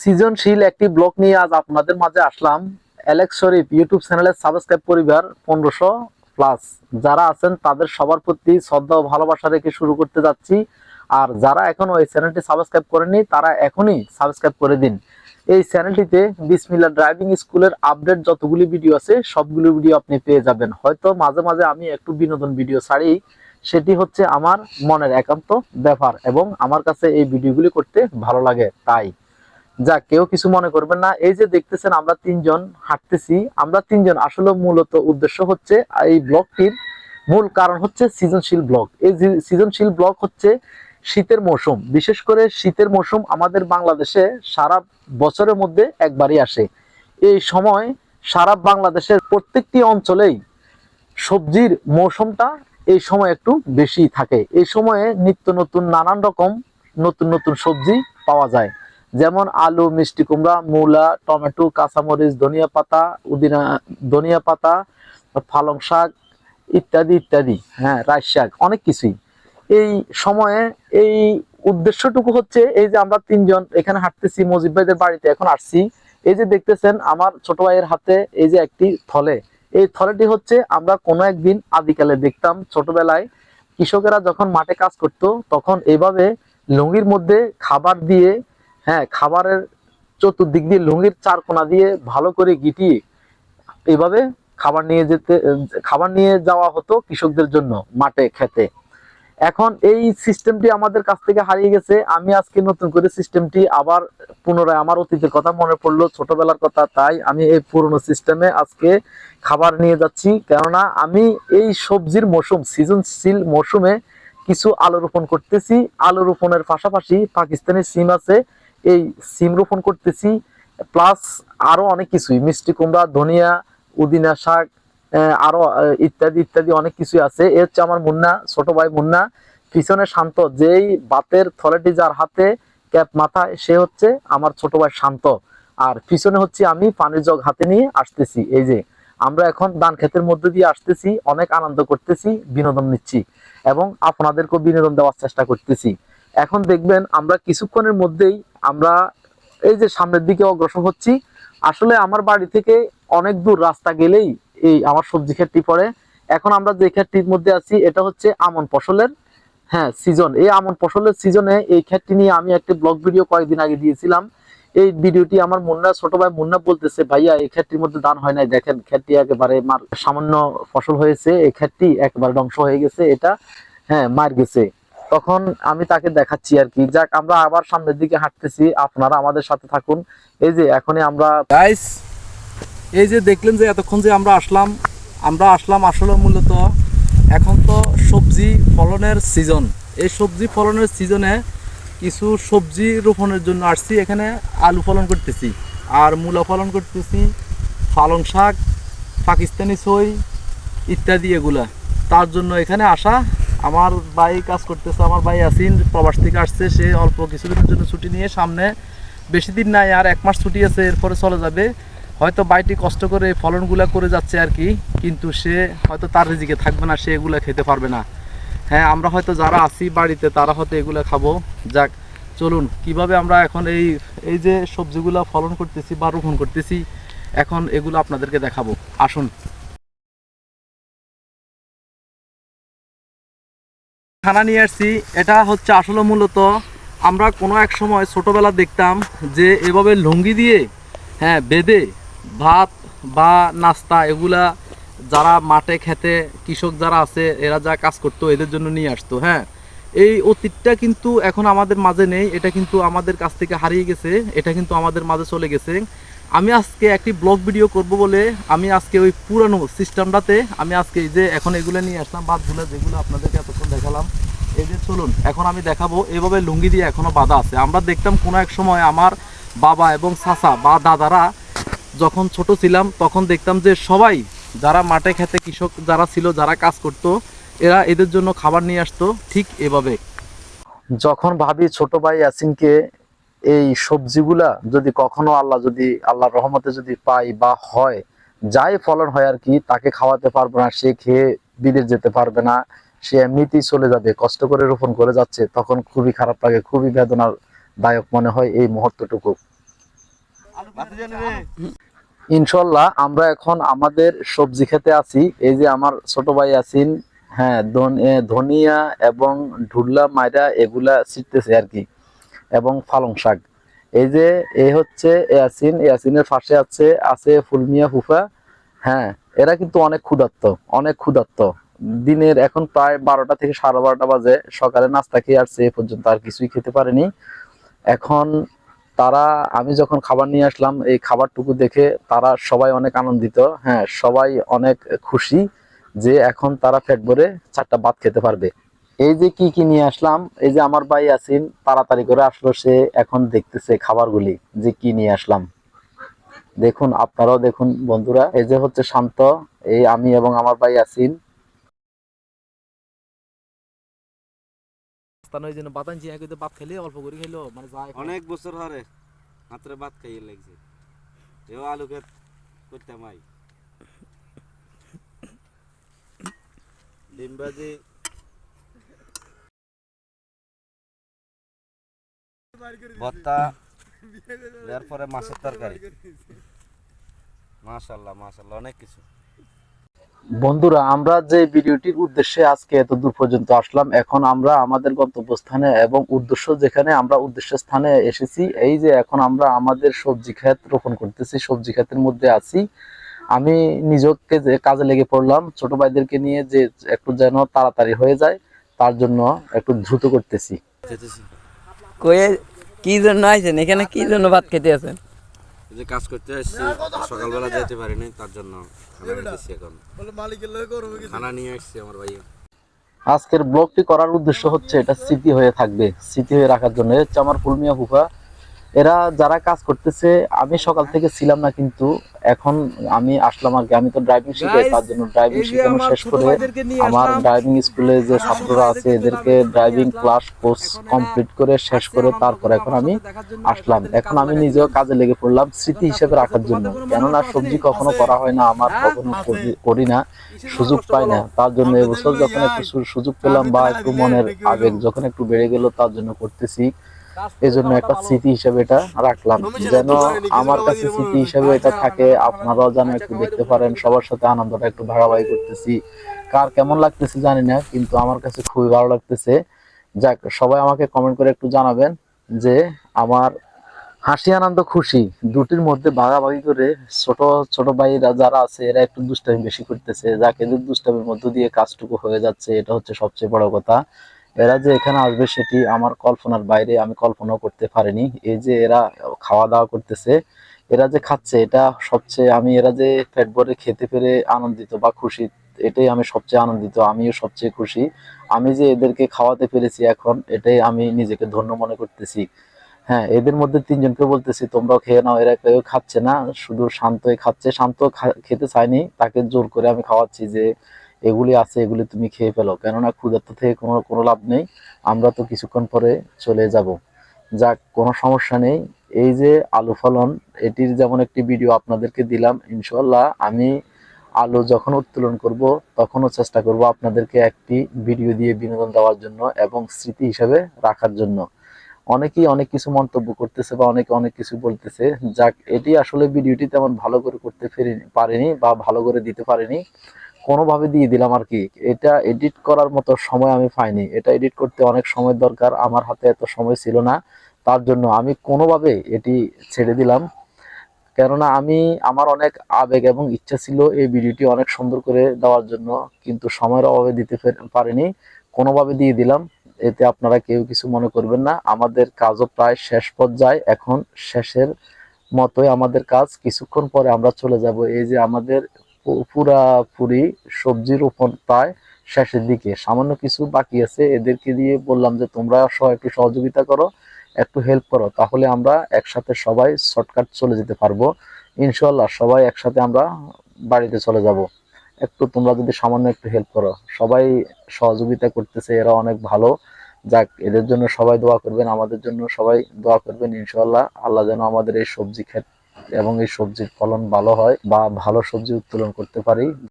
সৃজনশীল একটি ব্লগ নিয়ে আজ আপনাদের মাঝে আসলাম। অ্যালেক্স শরীফ ইউটিউব চ্যানেলের সাবস্ক্রাইব পরিবার পনেরোশো প্লাস যারা আছেন, তাদের সবার প্রতি শ্রদ্ধা ও ভালোবাসা রেখে শুরু করতে যাচ্ছি। আর যারা এখনও এই চ্যানেলটি সাবস্ক্রাইব করেনি তারা এখনই সাবস্ক্রাইব করে দিন। এই চ্যানেলটিতে বিসমিল্লা ড্রাইভিং স্কুলের আপডেট যতগুলি ভিডিও আছে, সবগুলো ভিডিও আপনি পেয়ে যাবেন। হয়তো মাঝে মাঝে আমি একটু বিনোদন ভিডিও ছাড়ি। সেটি হচ্ছে আমার মনের একান্ত ব্যাপার এবং আমার কাছে এই ভিডিওগুলি করতে ভালো লাগে, তাই। যা কেউ কিছু মনে করবেন না। এই যে দেখতেছেন আমরা তিনজন হাঁটতেছি। আমরা তিনজন আসলে মূলত উদ্দেশ্য হচ্ছে এই ব্লগটির মূল কারণ হচ্ছে সৃজনশীল ব্লগ। এই সৃজনশীল ব্লগ হচ্ছে শীতের মৌসুম। বিশেষ করে শীতের মৌসুম আমাদের বাংলাদেশে সারা বছরের মধ্যে একবারই আসে। এই সময় সারা বাংলাদেশের প্রত্যেকটি অঞ্চলেই সবজির মৌসুমটা এই সময় একটু বেশি থাকে। এই সময়ে নিত্য নতুন নানান রকম নতুন নতুন সবজি পাওয়া যায়। যেমন আলু, মিষ্টি কুমড়া, মূলা, টমেটো, কাঁচামরিচ, ধনিয়া পাতা, উদিনা, ধনিয়া পাতা, পালং শাক ইত্যাদি ইত্যাদি হ্যাঁ রাইস শাক, অনেক কিছুই। এই সময়ে এই উদ্দেশ্যটুকু হচ্ছে এই যে আমরা তিনজন এখানে হাঁটতেছি, মজিব ভাইদের বাড়িতে এখন আসছি। এই যে দেখতেছেন আমার ছোট ভাইয়ের হাতে এই যে একটি থলে। এই থলেটি হচ্ছে আমরা কোনো একদিন আদিকালে দেখতাম ছোটবেলায়। কৃষকেরা যখন মাঠে কাজ করত, তখন এইভাবে লুঙ্গির মধ্যে খাবার দিয়ে হ্যাঁ খাবারের চতুর্দিক দিয়ে লুঙ্গির চার কোনা দিয়ে ভালো করে গিটিয়ে এইভাবে খাবার নিয়ে যেতে, খাবার নিয়ে যাওয়া হতো কৃষকদের জন্য মাঠে, খেতে। এখন এই সিস্টেমটি আমাদের কাছ থেকে হারিয়ে গেছে। আমি আজকে নতুন করে সিস্টেমটি আবার পুনরায় আমার অতীতের কথা মনে পড়ল, ছোটবেলার কথা, তাই আমি এই পুরনো সিস্টেমে আজকে খাবার নিয়ে যাচ্ছি। কেননা আমি এই সবজির মৌসুম, সিজনশীল মৌসুমে কিছু আলু রোপণ করতেছি। আলু রোপণের পাশাপাশি পাকিস্তানি সিম আছে এই সিম রোপণ করতেছি প্লাস আরও অনেক কিছুই। মিষ্টি কুমড়া ধনিয়া উদিনা শাক আহ, আরও ইত্যাদি ইত্যাদি অনেক কিছুই আছে। এ হচ্ছে আমার মুন্না ছোট ভাই মুন্না। পিছনে শান্ত যেই বাতের থলেটি যার হাতে ক্যাপ মাথায় সে হচ্ছে আমার ছোট ভাই শান্ত। আর পিছনে হচ্ছে আমি পানির জগ হাতে নিয়ে আসতেছি। এই যে আমরা এখন ধান ক্ষেতের মধ্যে দিয়ে আসতেছি অনেক আনন্দ করতেছি বিনোদন নিচ্ছি এবং আপনাদেরকেও বিনোদন দেওয়ার চেষ্টা করতেছি। এখন দেখবেন আমরা কিছুক্ষণের মধ্যেই আমরা এই যে সামনের দিকে অগ্রসর হচ্ছি, আসলে আমার বাড়ি থেকে অনেক দূর রাস্তা গেলেই এই আমার সবজি ক্ষেতটি পড়ে। এখন আমরা যে ক্ষেতটির মধ্যে আছি, এটা হচ্ছে আমন ফসলের হ্যাঁ সিজন এই আমন ফসলের সিজনে এই ক্ষেতটি নিয়ে আমি একটা ব্লগ ভিডিও কয়েকদিন আগে দিয়েছিলাম। এই ভিডিওটি আমার মুন্না, ছোট ভাই মুন্না বলতেছে, ভাইয়া, এই ক্ষেতটির মধ্যে দান হয় নাই, দেখেন, ক্ষেতটি একেবারে মার, সামান্য ফসল হয়েছে, এই ক্ষেতটি একেবারে ধ্বংস হয়ে গেছে, এটা হ্যাঁ মার গেছে। তখন আমি তাকে দেখাচ্ছি আর কি। যাক, আমরা আবার সামনের দিকে হাঁটতেছি। আপনারা আমাদের সাথে থাকুন। এই যে, এখনই আমরা গাইস এই যে দেখলেন যে এতক্ষণ যে আমরা আসলাম আমরা আসলাম আসলে মূলত এখন তো সবজি ফলনের সিজন এই সবজি ফলনের সিজনে কিছু সবজি রোপণের জন্য আসছি। এখানে আলু ফলন করতেছি, আর মূলা ফলন করতেছি, পালং শাক, পাকিস্তানি সই ইত্যাদি এগুলা। তার জন্য এখানে আসা আমার ভাই কাজ করতেছে, আমার ভাই আসিন প্রবাস থেকে আসছে, সে অল্প কিছুদিনের জন্য ছুটি নিয়ে সামনে বেশি দিন নাই, আর এক মাস ছুটি আছে, এরপরে চলে যাবে। হয়তো বাইটি কষ্ট করে ফলনগুলা করে যাচ্ছে আর কি, কিন্তু সে হয়তো তার রিজিকে থাকবে না, সে এগুলো খেতে পারবে না। হ্যাঁ আমরা হয়তো যারা আছি বাড়িতে, তারা হয়তো এগুলা খাব। যাক, চলুন, কীভাবে আমরা এখন এই এই যে সবজিগুলা ফলন করতেছি বা রোপণ করতেছি, এখন এগুলো আপনাদেরকে দেখাবো। আসুন। খানা নিয়ে আসছি। এটা হচ্ছে আসলে মূলত আমরা কোনো এক সময় ছোটবেলা দেখতাম যে এভাবে লুঙ্গি দিয়ে হ্যাঁ বেঁধে ভাত বা নাস্তা এগুলা যারা মাঠে খেতে কৃষক যারা আছে, এরা যা কাজ করতো এদের জন্য নিয়ে আসতো হ্যাঁ। এই অতীতটা কিন্তু এখন আমাদের মাঝে নেই, এটা কিন্তু আমাদের কাছ থেকে হারিয়ে গেছে, এটা কিন্তু আমাদের মাঝে চলে গেছে। আমি আজকে একটি ব্লগ ভিডিও করব বলে আমি আজকে ওই পুরানো সিস্টেমটাতে আমি আজকে এই যে এখন এগুলো নিয়ে আসলাম বাদগুলো যেগুলো আপনাদেরকে এতক্ষণ দেখালাম, এই যে চলুন, এখন আমি দেখাবো এভাবে লুঙ্গি দিয়ে এখনও বাধা আছে। আমরা দেখতাম কোনো এক সময় আমার বাবা এবং চাচা বা দাদারা যখন ছোট ছিলাম, তখন দেখতাম যে সবাই যারা মাঠে খেতে কৃষক যারা ছিল, যারা কাজ করত, এরা এদের জন্য খাবার নিয়ে আসতো ঠিক এভাবে। যখন ভাবি ছোট ভাই ইয়াসিনকে এই সবজিগুলা যদি কখনো আল্লাহ যদি, আল্লাহর রহমতে যদি পাই বা হয়, যাই ফলন হয় আর কি, তাকে খাওয়াতে পারব না, সে খেয়ে বিদেশ যেতে পারবে না, সে এমনিতেই চলে যাবে, কষ্ট করে রোপণ করে যাচ্ছে, তখন খুবই খারাপ লাগে, খুবই বেদনার দায়ক মনে হয় এই মুহূর্তটুকু। ইনশাল্লাহ আমরা এখন আমাদের সবজি খেতে আছি, এই যে আমার ছোট ভাই আছেন হ্যাঁ ধনিয়া এবং ঢুল্লা, মাইরা, এগুলা ছিটতেছে আর কি। এবং পালং শাক। এই যে, এ হচ্ছে এয়াসিন, এয়াসিনের পাশে আছে আছে ফুলমিয়া ফুফা। হ্যাঁ এরা কিন্তু অনেক ক্ষুধার্ত অনেক ক্ষুধার্ত। দিনের এখন প্রায় বারোটা থেকে সাড়ে বারোটা বাজে, সকালে নাস্তা খেয়ে আসছে, এ পর্যন্ত আর কিছুই খেতে পারেনি। এখন তারা, আমি যখন খাবার নিয়ে আসলাম, এই খাবারটুকু দেখে তারা সবাই অনেক আনন্দিত। হ্যাঁ সবাই অনেক খুশি যে এখন তারা পেট ভরে চারটা ভাত খেতে পারবে। এই যে কি কি নিয়ে আসলাম এই যে আমার ভাই আছেন তাড়াতাড়ি করে আসলো সে এখন দেখতেছে খাবারগুলি যে কি নিয়ে আসলাম। দেখুন আপনারাও দেখুন বন্ধুরা। এই যে হচ্ছে শান্ত এই আমি এবং আমার ভাই ওই জন্য বাতান চিয়া কিন্তু ভাত খেলে অল্প করে খেলো মানে যায় অনেক বছর ভাত খাইয়ে লাগছে। এও আলু খেত করতাম আই ডিম ভাজি ভর্তা এরপরে মাছের তরকারি। মাশাল্লাহ মাশাল্লাহ অনেক কিছু। বন্ধুরা আমরা যে ভিডিওটির উদ্দেশ্যে আজকে এত দূর পর্যন্ত আসলাম এখন আমরা আমাদের গন্তব্যস্থানে এবং উদ্দেশ্য যেখানে আমরা উদ্দেশ্য স্থানে এসেছি এই যে এখন আমরা আমাদের সবজি ক্ষেত রোপণ করতেছি সবজি ক্ষেতের মধ্যে আছি। আমি নিজকে যে কাজে লেগে পড়লাম ছোট ভাইদেরকে নিয়ে যে একটু যেন তাড়াতাড়ি হয়ে যায় তার জন্য একটু দ্রুত করতেছি। কয়ে কি জন্য আইছেন? এখানে কি জন্য ভাত খেতে আছেন? এই যে কাজ করতে আসছি সকালবেলা যেতে পারিনি তার জন্য এখন। খানা নিয়ে আসছি আমার ভাই। আজকের ব্লগটি করার উদ্দেশ্য হচ্ছে এটা স্মৃতি হয়ে থাকবে। স্মৃতি হয়ে রাখার জন্য এ হচ্ছে আমার ফুলমিয়া ফুফা এরা যারা কাজ করতেছে আমি সকাল থেকে ছিলাম না কিন্তু এখন আমি আসলাম আর কি। আমি তো ড্রাইভিং শিখাই তার জন্য ড্রাইভিং শেখানো শেষ করে আমার ড্রাইভিং স্কুলে যে ছাত্ররা আছে এদেরকে ড্রাইভিং ক্লাস কোর্স কমপ্লিট করে শেষ করে তারপর এখন আমি আসলাম। এখন আমি নিজেও কাজে লেগে পড়লাম স্মৃতি হিসেবে রাখার জন্য। কেননা সবজি কখনো করা হয় না আমার কখনো করি- করি না সুযোগ পাই না। তার জন্য এবছর যখন একটু সুযোগ পেলাম বা একটু মনের আবেগ যখন একটু বেড়ে গেল তার জন্য করতেছি। এই জন্য একটা স্মৃতি হিসেবে এটা রাখলাম। যেন আমার কাছে স্মৃতি হিসেবে এটা থাকে আপনারাও যেন একটু দেখতে পারেন সবার সাথে আনন্দটা একটু ভাগাভাগি করতেছি। কার কেমন লাগতেছে জানি না কিন্তু আমার কাছে খুবই ভালো লাগতেছে। যাক সবাই আমাকে কমেন্ট করে একটু জানাবেন যে আমার হাসি আনন্দ খুশি দুটির মধ্যে ভাগাভাগি করে ছোট ছোট ভাইরা যারা আছে এরা একটু দুষ্টামি বেশি করতেছে। যাকে দুষ্টামির মধ্য দিয়ে কাজটুকু হয়ে যাচ্ছে এটা হচ্ছে সবচেয়ে বড় কথা। এরা যে এখানে আসবে সেটি আমার কল্পনার বাইরে আমি কল্পনাও করতে পারিনি। এই যে এরা খাওয়া দাওয়া করতেছে, এরা যে খাচ্ছে এটা সবচেয়ে আমি এরা যে পেট ভরে খেতে পেরে আনন্দিত বা খুশি, এটাই আমি সবচেয়ে আনন্দিত, আমিও সবচেয়ে খুশি। আমি যে এদেরকে খাওয়াতে পেরেছি এখন, এটাই আমি নিজেকে ধন্য মনে করতেছি। হ্যাঁ এদের মধ্যে তিনজনকে বলতেছি, তোমরাও খেয়ে নাও, এরা কেউ খাচ্ছে না, শুধু শান্তই খাচ্ছে। শান্ত খেতে চায়নি, তাকে জোর করে আমি খাওয়াচ্ছি যে এগুলি আছে, এগুলি তুমি খেয়ে ফেলো। কেননা ক্ষুধার্ত থেকে কোনো কোনো লাভ নেই। আমরা তো কিছুক্ষণ পরে চলে যাব। যাক, কোনো সমস্যা নেই। এই যে আলু ফলন, এটির যেমন একটি ভিডিও আপনাদেরকে দিলাম ইনশাল্লাহ আমি আলু যখন উত্তোলন করব, তখনও চেষ্টা করব আপনাদেরকে একটি ভিডিও দিয়ে বিনোদন দেওয়ার জন্য এবং স্মৃতি হিসাবে রাখার জন্য। অনেকেই অনেক কিছু মন্তব্য করতেছে বা অনেকে অনেক কিছু বলতেছে। যাক, এটি আসলে ভিডিওটি তেমন ভালো করে করতে পারিনি বা ভালো করে দিতে পারিনি। কোনোভাবে দিয়ে দিলাম আর কি। এটা এডিট করার মতো সময় আমি পাইনি। এটা এডিট করতে অনেক সময় দরকার। আমার হাতে এত সময় ছিল না। তার জন্য আমি কোনোভাবে এটি ছেড়ে দিলাম। কেননা আমি, আমার অনেক আবেগ এবং ইচ্ছা ছিল এই ভিডিওটি অনেক সুন্দর করে দেওয়ার জন্য। কিন্তু সময়ের অভাবে দিতে পারিনি। কোনোভাবে দিয়ে দিলাম। এতে আপনারা কেউ কিছু মনে করবেন না। আমাদের কাজও প্রায় শেষ পর্যায়ে। এখন শেষের মতোই আমাদের কাজ। কিছুক্ষণ পরে আমরা চলে যাব। এই যে আমাদের পুরাপুরি সবজি রোপণ প্রায় শেষের দিকে। সামান্য কিছু বাকি আছে, এদেরকে দিয়ে বললাম যে তোমরা সহ একটু সহযোগিতা করো, একটু হেল্প করো, তাহলে আমরা একসাথে সবাই শর্টকাট চলে যেতে পারব। ইনশাল্লাহ সবাই একসাথে আমরা বাড়িতে চলে যাব। একটু তোমরা যদি সামান্য একটু হেল্প করো। সবাই সহযোগিতা করতেছে, এরা অনেক ভালো। যাক, এদের জন্য সবাই দোয়া করবেন, আমাদের জন্য সবাই দোয়া করবেন ইনশাল্লাহ আল্লাহ যেন আমাদের এই সবজি ক্ষেত এবং এই সবজির ফলন ভালো হয় বা ভালো সবজি উত্তোলন করতে পারি।